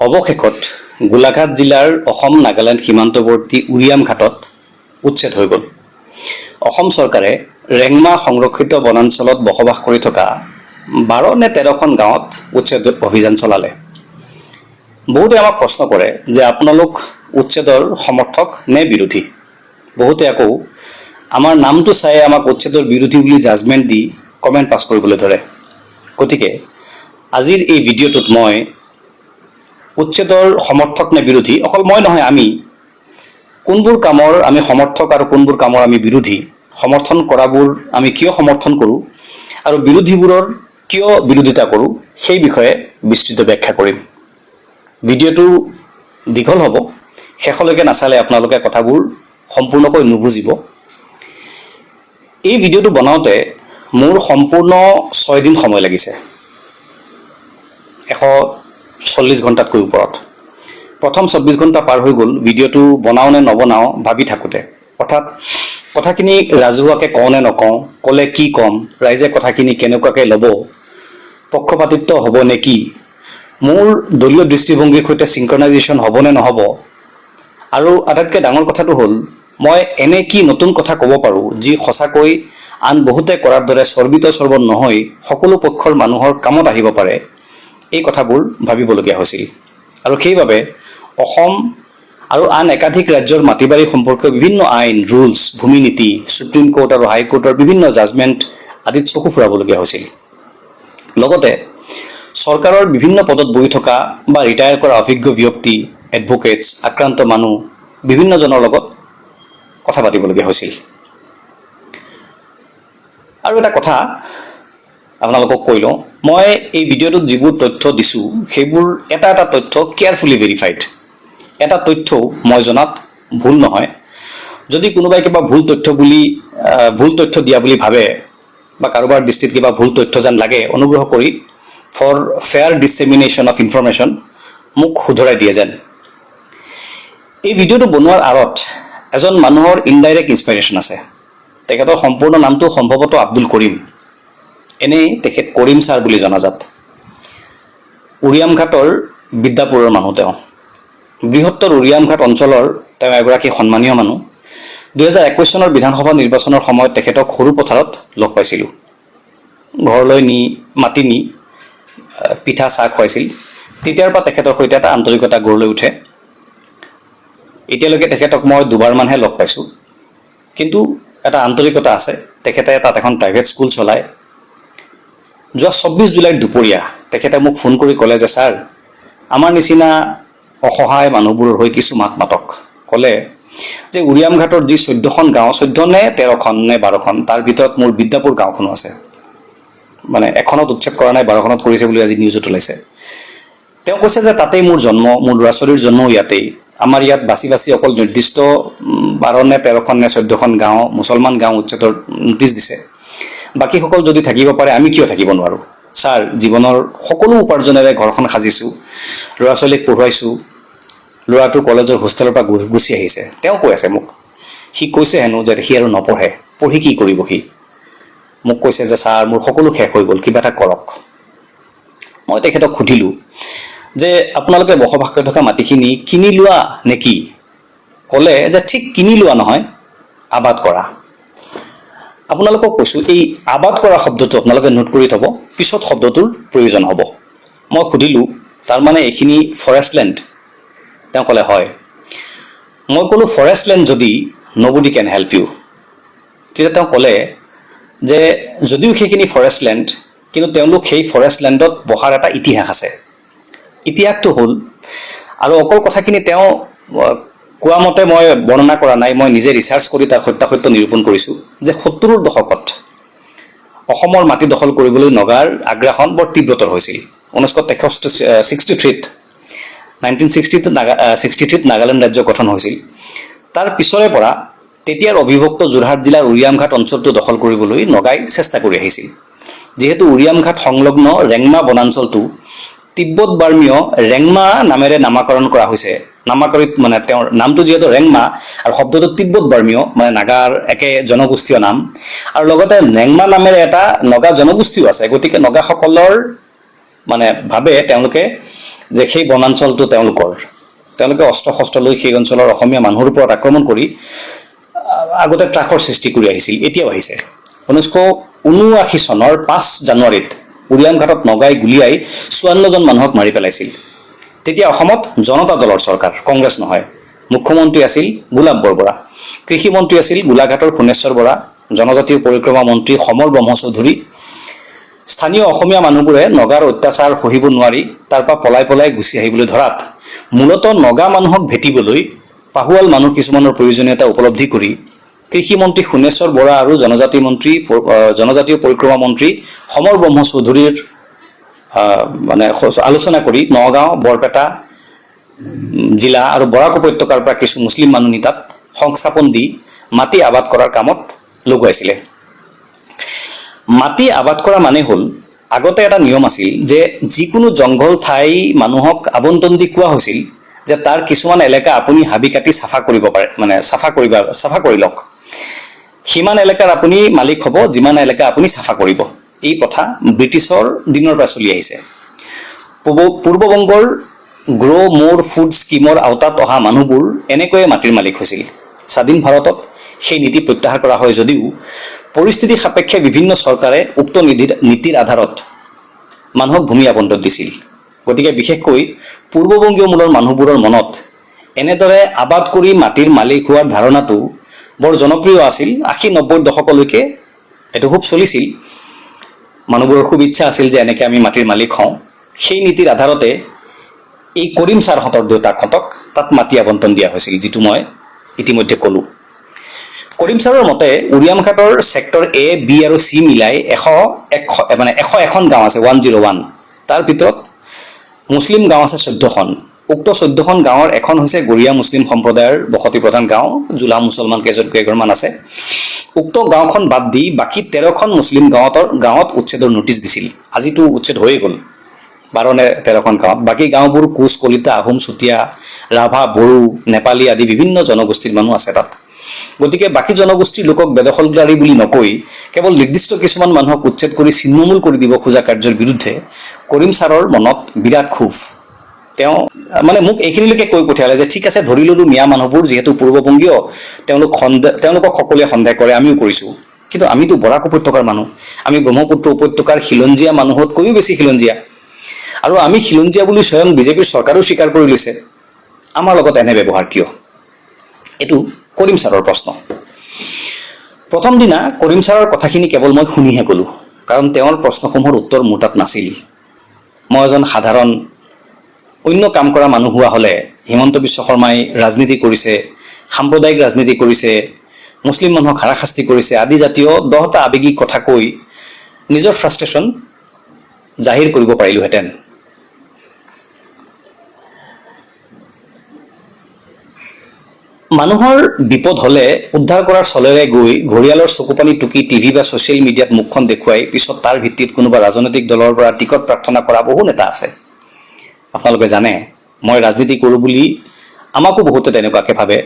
অৱশেষত গোলাঘাট জিলাৰ অসম নাগালেণ্ড সীমান্তৱৰ্তী উৰিয়াম ঘাটত উচ্ছেদ হৈ গ'ল। অসম চৰকাৰে ৰেংমা সংৰক্ষিত বনাঞ্চলত বসবাস কৰি থকা বাৰ নে তেৰখন গাঁৱত উচ্ছেদ অভিযান চলালে। বহুতে আমাক প্ৰশ্ন কৰে যে আপোনালোক উচ্ছেদৰ সমৰ্থক নে বিৰোধী? বহুতে আকৌ, আমাৰ নামটো চাই আমাক উচ্ছেদৰ বিৰোধী বুলি জাজমেণ্ট দি কমেণ্ট পাছ কৰিবলৈ ধৰে। গতিকে, আজিৰ এই ভিডিঅ'টোত মই উচ্ছেদৰ সমৰ্থক নে বিৰোধী? অকল মই নহয় আমি। কোনবোৰ কামৰ আমি সমৰ্থক আৰু কোনবোৰ কামৰ আমি বিৰোধী? সমৰ্থন কৰাবোৰ আমি কিয় সমৰ্থন কৰোঁ? আৰু বিৰোধীবোৰৰ কিয় বিৰোধিতা কৰোঁ? সেই বিষয়ে বিস্তৃত ব্যাখ্যা কৰিম। ভিডিঅ'টো দীঘল হ'ব। শেষলৈকে নাচালে আপোনালোকে কথাবোৰ সম্পূৰ্ণকৈ নুবুজিব। এই ভিডিঅ'টো বনাওঁতে মোৰ সম্পূৰ্ণ ছয়দিন সময় লাগিছে। এশ চল্লিছ ঘণ্টাতকৈ ওপৰত। প্ৰথম চৌব্বিছ ঘণ্টা পাৰ হৈ গ'ল ভিডিঅ'টো বনাওঁ নে নবনাওঁ ভাবি থাকোঁতে। অৰ্থাৎ কথাখিনি ৰাজহুৱাকৈ কওঁ নে নকওঁ ক'লে কি ক'ম ৰাইজে কথাখিনি কেনেকুৱাকৈ ল'ব পক্ষপাতিত্ব হ'ব নে কি মোৰ দলীয় দৃষ্টিভংগীৰ সৈতে চিংক্ৰনাইজেশ্যন হ'ব নে নহ'ব আৰু আটাইতকৈ ডাঙৰ কথাটো হ'ল মই এনে কি নতুন কথা ক'ব পাৰোঁ যি সঁচাকৈ আন বহুতে কৰাৰ দৰে চৰ্বিত চৰ্বত নহৈ সকলো পক্ষৰ মানুহৰ কামত আহিব পাৰে। এই কথাবোৰ ভাবিবলগীয়া হৈছিল। আৰু সেইবাবে অসম আৰু আন একাধিক ৰাজ্যৰ মাটি বাৰী সম্পৰ্কীয় বিভিন্ন আইন ৰুলছ ভূমি নীতি ছুপ্ৰিম কোৰ্ট আৰু হাইকোৰ্টৰ বিভিন্ন জাজমেণ্ট আদিত চকু ফুৰাবলগীয়া হৈছিল। লগতে চৰকাৰৰ বিভিন্ন পদত বহি থকা বা ৰিটায়াৰ কৰা অভিজ্ঞ ব্যক্তি এডভকেটছ আক্ৰান্ত মানুহ, বিভিন্নজনৰ লগত কথা পাতিবলগীয়া হৈছিল। আৰু এটা কথা আপোনালোকক কৈ লওঁ, মই এই ভিডিঅ'টোত যিবোৰ তথ্য দিছোঁ, সেইবোৰ এটা এটা তথ্য কেয়াৰফুলি ভেৰিফাইড এটা তথ্যও মই জনাত ভুল নহয়। যদি কোনোবাই কিবা ভুল তথ্য বুলি ভুল তথ্য দিয়া বুলি ভাবে, বা কাৰোবাৰ দৃষ্টিত কিবা ভুল তথ্য যেন লাগে, অনুগ্ৰহ কৰি for fair dissemination of information মোক শুধৰাই দিয়ে যেন। এই ভিডিঅ'টো বনোৱাৰ আঁৰত এজন মানুহৰ ইনডাইৰেক্ট ইনস্পাইৰেশ্যন আছে। তেখেতৰ সম্পূৰ্ণ নামটো সম্ভৱতঃ আব্দুল কৰিম এনেই তেখেত কৰিম ছাৰ বুলি জনাজাত। উৰিয়াম ঘাটৰ বিদ্যাপুৰৰ মানুহ তেওঁ। বৃহত্তৰ উৰিয়াম ঘাট অঞ্চলৰ তেওঁ এগৰাকী সন্মানীয় মানুহ। দুহেজাৰ একৈছ চনৰ বিধানসভা নিৰ্বাচনৰ সময়ত তেখেতক সৰু পথাৰত লগ পাইছিলোঁ। ঘৰলৈ নি মাতি নি পিঠা চাহ খুৱাইছিল। তেতিয়াৰ পৰা তেখেতৰ সৈতে এটা আন্তৰিকতা গঢ় লৈ উঠে। এতিয়ালৈকে তেখেতক মই দুবাৰমানহে লগ পাইছোঁ। কিন্তু এটা আন্তৰিকতা আছে। তেখেতে তাত এখন প্ৰাইভেট স্কুল চলায়। যোৱা চৌব্বিছ জুলাইত দুপৰীয়া, তেখেতে মোক ফোন কৰি ক'লে যে, ছাৰ, আমাৰ নিচিনা অসহায় মানুহবোৰৰ হৈ কিছু মাত মাতক। ক'লে যে উৰিয়াম ঘাটৰ যি চৈধ্যখন গাঁও চৈধ্য নে তেৰখন নে বাৰখন, তাৰ ভিতৰত মোৰ বিদ্যাপুৰ গাঁওখনো আছে। মানে এখনত উচ্ছেদ কৰা নাই, বাৰখনত কৰিছে বুলি আজি নিউজত ওলাইছে। তেওঁ কৈছে যে, তাতেই মোৰ জন্ম, মোৰ ল'ৰা ছোৱালীৰ জন্মও ইয়াতেই। আমাৰ ইয়াত বাছি বাছি অকল নিৰ্দিষ্ট বাৰ নে তেৰখন নে চৈধ্যখন গাঁও, মুছলমান গাঁও উচ্ছেদৰ নোটিছ দিছে। বাকীসকল যদি থাকিব পাৰে আমি কিয় থাকিব নোৱাৰোঁ? ছাৰ জীৱনৰ সকলো উপাৰ্জনেৰে ঘৰখন সাজিছোঁ ল'ৰা ছোৱালীক পঢ়ুৱাইছোঁ ল'ৰাটো কলেজৰ হোষ্টেলৰ পৰা গুচি আহিছে। তেওঁ কৈ আছে মোক। সি কৈছে হেনো যে সি আৰু নপঢ়ে। পঢ়ি কি কৰিব সি? মোক কৈছে যে ছাৰ মোৰ সকলো শেষ হৈ গ'ল কিবা এটা কৰক। মই তেখেতক সুধিলোঁ যে আপোনালোকে বসবাস কৰি থকা মাটিখিনি কিনি লোৱা নে কি ক'লে যে ঠিক কিনি লোৱা নহয় আবাদ কৰা। আপোনালোকক কৈছোঁ এই আবাদ কৰা শব্দটো আপোনালোকে নোট কৰি থ'ব পিছত শব্দটোৰ প্ৰয়োজন হ'ব। মই সুধিলোঁ তাৰমানে এইখিনি ফৰেষ্ট লেণ্ড তেওঁ ক'লে হয়। মই ক'লোঁ ফৰেষ্ট লেণ্ড যদি নবডি কেন হেল্প ইউ তেতিয়া তেওঁ ক'লে যে যদিও সেইখিনি ফৰেষ্ট লেণ্ড কিন্তু তেওঁলোক সেই ফৰেষ্ট লেণ্ডত বহাৰ এটা ইতিহাস আছে। ইতিহাসটো হ'ল আৰু অকল কথাখিনি তেওঁ কোৱা মতে মই বৰ্ণনা কৰা নাই, মই নিজে ৰিচাৰ্চ কৰি তাৰ সত্যাসত্য নিৰূপণ কৰিছোঁ যে সত্তৰৰ দশকত অসমৰ মাটি দখল কৰিবলৈ নগাৰ আগ্ৰাসন বৰ তীব্ৰতৰ হৈছিল। ঊনৈছশ তেষষ্ঠি ছিক্সটি থ্ৰীত নাইনটিন ছিক্সটিত নাগা ছিক্সটি থ্ৰীত নাগালেণ্ড ৰাজ্য গঠন হৈছিল। তাৰ পিছৰে পৰা তেতিয়াৰ অবিভক্ত যোৰহাট জিলাৰ উৰিয়াম ঘাট অঞ্চলটো দখল কৰিবলৈ নগাই চেষ্টা কৰি আহিছিল। যিহেতু উৰিয়াম ঘাট সংলগ্ন ৰেংমা বনাঞ্চলটো তিব্বত বাৰ্মীয় ৰেংমা নামেৰে নামাকৰণ কৰা হৈছে নামাকৰিত মানে তেওঁৰ নামটো যিহেতু ৰেংমা, আৰু শব্দটো তিব্বত বাৰ্মীয় মানে নাগাৰ একে জনগোষ্ঠীয় নাম। আৰু লগতে ৰেংমা নামেৰে এটা নগা জনগোষ্ঠীও আছে, গতিকে নগাসকলৰ মানে ভাবে তেওঁলোকে যে সেই বনাঞ্চলটো তেওঁলোকৰ। তেওঁলোকে অস্ত্ৰ শস্ত্ৰ লৈ সেই অঞ্চলৰ অসমীয়া মানুহৰ ওপৰত আক্ৰমণ কৰি আগতে ত্ৰাসৰ সৃষ্টি কৰি আহিছিল, এতিয়াও আহিছে। ঊনৈছশ ঊনোআশী চনৰ পাঁচ জানুৱাৰীত উৰিয়াম ঘাটত নগাই গুলীয়াই চুৱান্নজন মানুহক মাৰি পেলাইছিল। তেতিয়া অসমত জনতা দলৰ চৰকাৰ কংগ্ৰেছ নহয়। মুখ্যমন্ত্ৰী আছিল গোলাপ বৰবৰা। কৃষিমন্ত্ৰী আছিল গোলাঘাটৰ সোণেশ্বৰ বৰা। জনজাতীয় পৰিক্ৰমা মন্ত্ৰী সমৰ ব্ৰহ্ম চৌধুৰী। স্থানীয় অসমীয়া মানুহবোৰে নগাৰ অত্যাচাৰ সহিব নোৱাৰি তাৰ পৰা পলাই পলাই গুচি আহিবলৈ ধৰাত। মূলতঃ নগা মানুহক ভেটিবলৈ পাহুৱাল মানুহ কিছুমানৰ প্ৰয়োজনীয়তা উপলব্ধি কৰি কৃষিমন্ত্ৰী সোণেশ্বৰ বৰা আৰু জনজাতি মন্ত্ৰী জনজাতীয় পৰিক্ৰমা মন্ত্ৰী সমৰ ব্ৰহ্ম চৌধুৰীৰ আহ, মানে আলোচনা কৰি নগাঁও বৰপেটা জিলা আৰু বৰাক উপত্যকাৰ পৰা কিছু মুছলিম মানুহ তাত সংস্থাপন দি মাটি আবাদ কৰাৰ কামত লগুৱাইছিলে। মাটি আবাদ কৰা মানে হ'ল, আগতে এটা নিয়ম আছিল যে যিকোনো জংঘল ঠাই মানুহক আবণ্টন দি কোৱা হৈছিল যে তাৰ কিছুমান এলেকা আপুনি হাবি কাটি চাফা কৰিব পাৰে মানে চাফা কৰিবা চাফা কৰি লওক। সিমান এলেকাৰ আপুনি মালিক হ'ব, যিমান এলেকা আপুনি চাফা কৰিব। এই প্ৰথা ব্ৰিটিছৰ দিনৰ পৰা চলি আহিছে। পূব- পূৰ্ববংগৰ গ্ৰ' মোৰ ফুড স্কিমৰ আওতাত অহা মানুহবোৰ এনেকৈয়ে মাটিৰ মালিক হৈছিল। স্বাধীন ভাৰতত সেই নীতি প্ৰত্যাহাৰ কৰা হয় যদিও পৰিস্থিতি সাপেক্ষে বিভিন্ন চৰকাৰে উক্ত নীতিৰ নীতিৰ আধাৰত মানুহক ভূমি আবণ্টন দিছিল। গতিকে বিশেষকৈ পূৰ্ববংগীয় মূলৰ মানুহবোৰৰ মনত এনেদৰে আবাদ কৰি মাটিৰ মালিক হোৱাৰ ধাৰণাটো বৰ জনপ্ৰিয় আছিল। আশী নব্বৈ দশকলৈকে এইটো খুব চলিছিল। মানুহবোৰৰ খুব ইচ্ছা আছিল যে এনেকৈ আমি মাটিৰ মালিক হওঁ। সেই নীতিৰ আধাৰতে এই কৰিম ছাৰহঁতৰ দেউতাকহঁতক তাত মাটি আবণ্টন দিয়া হৈছিল যিটো মই ইতিমধ্যে ক'লোঁ। কৰিম ছাৰৰ মতে, উৰিয়াম ঘাটৰ ছেক্টৰ এ বি আৰু চি মিলাই এশ এশ মানে এশ এখন গাঁও আছে ওৱান জিৰ' ওৱান তাৰ ভিতৰত মুছলিম গাঁও আছে চৈধ্যখন। উক্ত চৈধ্যখন গাঁৱৰ এখন হৈছে গৰীয়া মুছলিম সম্প্ৰদায়ৰ বসতি প্ৰধান গাঁও, জোলা মুছলমান কেইজন কেইঘৰমান আছে। উক্ত গাঁওখন বাদ দি বাকী তেৰখন মুছলিম গাঁৱতৰ গাঁৱত উচ্ছেদৰ নটিচ দিছিল। আজিতো উচ্ছেদ হৈয়ে গ'ল। বাৰ নে তেৰখন গাঁৱত। বাকী গাঁওবোৰ কোচ, কলিতা, আহোম, চুতীয়া, ৰাভা, বড়ো, নেপালী আদি বিভিন্ন জনগোষ্ঠীৰ মানুহ আছে তাত। গতিকে বাকী জনগোষ্ঠীৰ লোকক বেদখলদাৰী বুলি নকৈ কেৱল নিৰ্দিষ্ট কিছুমান মানুহক উচ্ছেদ কৰি ছিন্নমূল কৰি দিব খোজা কাৰ্যৰ বিৰুদ্ধে কৰিম ছাৰৰ মনত বিৰাট ক্ষোভ। তেওঁ মানে মোক এইখিনিলৈকে কৈ পঠিয়ালে যে, ঠিক আছে, ধৰি ল'লোঁ মিয়া মানুহবোৰ যিহেতু পূৰ্ববংগীয়, তেওঁলোক সন্দেহ, তেওঁলোকক সকলোৱে সন্দেহ কৰে, আমিও কৰিছোঁ। কিন্তু আমিতো বৰাক উপত্যকাৰ মানুহ। আমি ব্ৰহ্মপুত্ৰ উপত্যকাৰ খিলঞ্জীয়া মানুহতকৈও বেছি খিলঞ্জীয়া। আৰু আমি খিলঞ্জীয়া বুলি স্বয়ং বিজেপিৰ চৰকাৰেও স্বীকাৰ কৰি লৈছে। আমাৰ লগত এনে ব্যৱহাৰ কিয়? এইটো কৰিম ছাৰৰ প্ৰশ্ন। প্ৰথম দিনা কৰিম ছাৰৰ কথাখিনি কেৱল মই শুনিহে ক'লোঁ কাৰণ তেওঁৰ প্ৰশ্নসমূহৰ উত্তৰ মোৰ তাত নাছিল। মই এজন সাধাৰণ অন্য কাম কৰা মানুহ হোৱা হ'লে হিমন্ত বিশ্ব শৰ্মাই ৰাজনীতি কৰিছে সাম্প্ৰদায়িক ৰাজনীতি কৰিছে মুছলিম মানুহক হাৰাশাস্তি কৰিছে আদি জাতীয় দহটা আৱেগিক কথা কৈ নিজৰ ফ্ৰাষ্ট্ৰেশ্যন জাহিৰ কৰিব পাৰিলোহেঁতেন। মানুহৰ বিপদ হ'লে উদ্ধাৰ কৰাৰ চলেৰে গৈ ঘৰিয়ালৰ চকুপানী টুকি টিভি বা ছ'চিয়েল মিডিয়াত মুখখন দেখুৱাই পিছত তাৰ ভিত্তিত কোনোবা ৰাজনৈতিক দলৰ পৰা টিকট প্ৰাৰ্থনা কৰা বহু নেতা আছে। আপোনালোকে জানে, মই ৰাজনীতি কৰোঁ বুলি আমাকো বহুতে তেনেকুৱাকৈ ভাবে।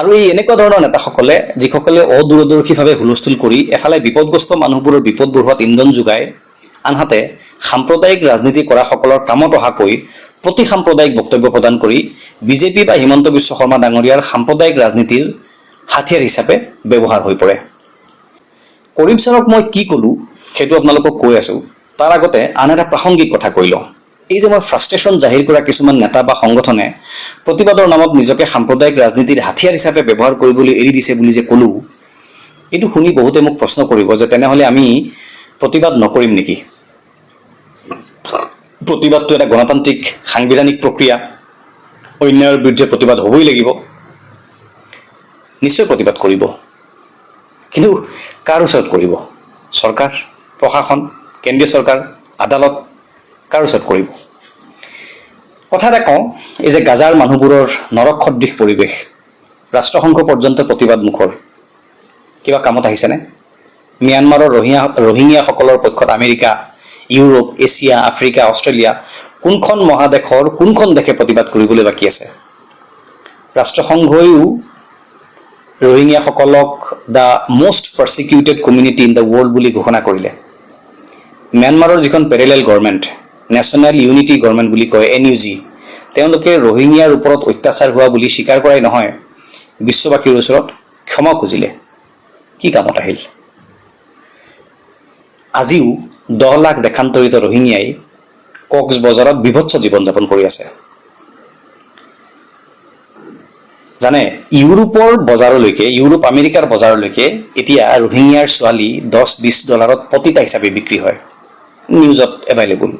আৰু এই এনেকুৱা ধৰণৰ নেতাসকলে, যিসকলে অদূৰদৰ্শীভাৱে হুলস্থুল কৰি এফালে বিপদগ্ৰস্ত মানুহবোৰৰ বিপদ বঢ়োৱাত ইন্ধন যোগায়, আনহাতে সাম্প্ৰদায়িক ৰাজনীতি কৰাসকলৰ কামত অহাকৈ প্ৰতি সাম্প্ৰদায়িক বক্তব্য প্ৰদান কৰি বিজেপি বা হিমন্ত বিশ্ব শৰ্মা ডাঙৰীয়াৰ সাম্প্ৰদায়িক ৰাজনীতিৰ হাথিয়াৰ হিচাপে ব্যৱহাৰ হৈ পৰে। কৰিম ছাৰক মই কি ক'লোঁ, সেইটো আপোনালোকক কৈ আছোঁ। তাৰ আগতে আন এটা প্ৰাসংগিক কথা কৈ লওঁ। এই যে মই ফ্ৰাষ্ট্ৰেশ্যন জাহিৰ কৰা কিছুমান নেতা বা সংগঠনে প্ৰতিবাদৰ নামত নিজকে সাম্প্ৰদায়িক ৰাজনীতিৰ হাথিয়াৰ হিচাপে ব্যৱহাৰ কৰিবলৈ এৰি দিছে বুলি যে ক'লোঁ, এইটো শুনি বহুতে মোক প্ৰশ্ন কৰিব যে তেনেহ'লে আমি প্ৰতিবাদ নকৰিম নেকি? প্ৰতিবাদটো এটা গণতান্ত্ৰিক, সাংবিধানিক প্ৰক্ৰিয়া। অন্যায়ৰ বিৰুদ্ধে প্ৰতিবাদ হ'বই লাগিব। নিশ্চয় প্ৰতিবাদ কৰিব। কিন্তু কাৰ ওচৰত কৰিব? চৰকাৰ, প্ৰশাসন, কেন্দ্ৰীয় চৰকাৰ, আদালত? কাৰ ওচৰত কৰিব কথা এটা কওঁ এই যে গাজাৰ মানুহবোৰৰ নৰক সদৃশ পৰিৱেশ ৰাষ্ট্ৰসংঘ পৰ্যন্ত প্ৰতিবাদ মুখৰ কিবা কামত আহিছেনে? ম্যানমাৰৰ ৰহিঙীয়া ৰোহিঙীয়াসকলৰ পক্ষত আমেৰিকা ইউৰোপ এছিয়া আফ্ৰিকা অষ্ট্ৰেলিয়া কোনখন মহাদেশৰ কোনখন দেশে প্ৰতিবাদ কৰিবলৈ বাকী আছে? ৰাষ্ট্ৰসংঘইও ৰোহিঙীয়াসকলক the most persecuted community in the world বুলি ঘোষণা কৰিলে। ম্যানমাৰৰ যিখন parallel government national unity government বুলি কয় এন ইউ জি তেওঁলোকে ৰোহিংগীয়াৰ ওপৰত অত্যাচাৰ হোৱা বুলি স্বীকাৰ কৰাই নহয়। বিশ্ববাসীৰ ওচৰত ক্ষমা খুজিলে। কি কামত আহিল? আজিও দহ লাখ দেশান্তৰিত ৰোহিংগীয়াই কক্স বজাৰত বিভৎস জীৱন যাপন কৰি আছে। জানে, ইউৰোপৰ বজাৰলৈকে, ইউৰোপ, আমেৰিকাৰ বজাৰলৈকে এতিয়া ৰোহিংগীয়াৰ ছোৱালী দহ বিছ ডলাৰত পতিতা হিচাপে বিক্ৰী হয়। নিউজত এভেইলেবল